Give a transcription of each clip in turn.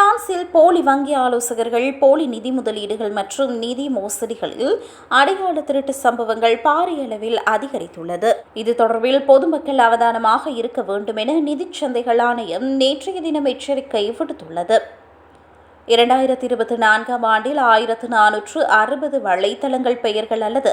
பிரான்சில் போலி வங்கி ஆலோசகர்கள் போலி நிதி முதலீடுகள் மற்றும் நிதி மோசடிகளில் அடையாள திருட்டு சம்பவங்கள் பாரிய அளவில் அதிகரித்துள்ளது. இது தொடர்பில் பொதுமக்கள் அவதானமாக இருக்க வேண்டும் என நிதிச் சந்தைகள் ஆணையம் நேற்றைய தினம் எச்சரிக்கை விடுத்துள்ளது. இரண்டாயிரத்தி இருபத்தி நான்காம் ஆண்டில் ஆயிரத்து நானூற்று அறுபது வலைத்தளங்கள் பெயர்கள் அல்லது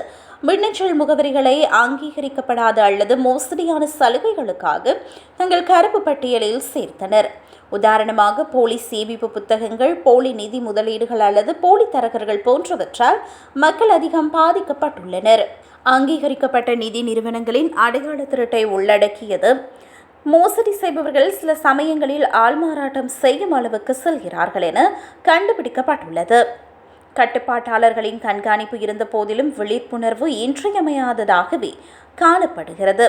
மின்னஞ்சல் முகவரிகளை அங்கீகரிக்கப்படாத அல்லது மோசடியான சலுகைகளுக்காக தங்கள் கருப்பு பட்டியலில் சேர்த்தனர். உதாரணமாக போலி சேமிப்பு புத்தகங்கள் போலி நிதி முதலீடுகள் அல்லது போலி தரகர்கள் போன்றவற்றால் மக்கள் அதிகம் பாதிக்கப்பட்டுள்ளனர். அங்கீகரிக்கப்பட்ட நிதி நிறுவனங்களின் அடையாள திருட்டை உள்ளடக்கியது. மோசடி செய்பவர்கள் சில சமயங்களில் ஆள்மாறாட்டம் செய்யும் அளவுக்கு செல்கிறார்கள் என கண்டுபிடிக்கப்பட்டுள்ளது. கட்டுப்பாட்டாளர்களின் கண்காணிப்பு இருந்த போதிலும் விழிப்புணர்வு இன்றியமையாததாகவே காணப்படுகிறது.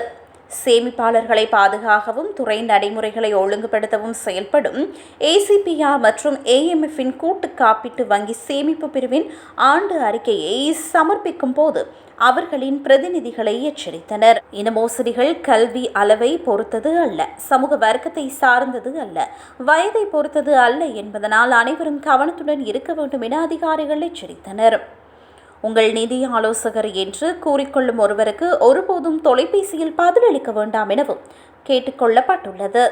சேமிப்பாளர்களை பாதுகாக்கவும் துறை நடைமுறைகளை ஒழுங்குபடுத்தவும் செயல்படும் ஏசிபிஆர் மற்றும் ஏஎம்எஃப்பின் கூட்டு காப்பீட்டு வங்கி சேமிப்பு பிரிவின் ஆண்டு அறிக்கையை சமர்ப்பிக்கும் போது அவர்களின் பிரதிநிதிகளை எச்சரித்தனர். இன மோசடிகள் கல்வி அளவை பொறுத்தது அல்ல சமூக வர்க்கத்தை சார்ந்தது அல்ல வயதை பொறுத்தது அல்ல என்பதனால் அனைவரும் கவனத்துடன் இருக்க வேண்டும் என அதிகாரிகள் எச்சரித்தனர். உங்கள் நிதி ஆலோசகர் என்று கூறிக்கொள்ளும் ஒருவருக்கு ஒருபோதும் தொலைபேசியில் பதிலளிக்க வேண்டாம் எனவும் கேட்டுக்கொள்ளப்பட்டுள்ளது.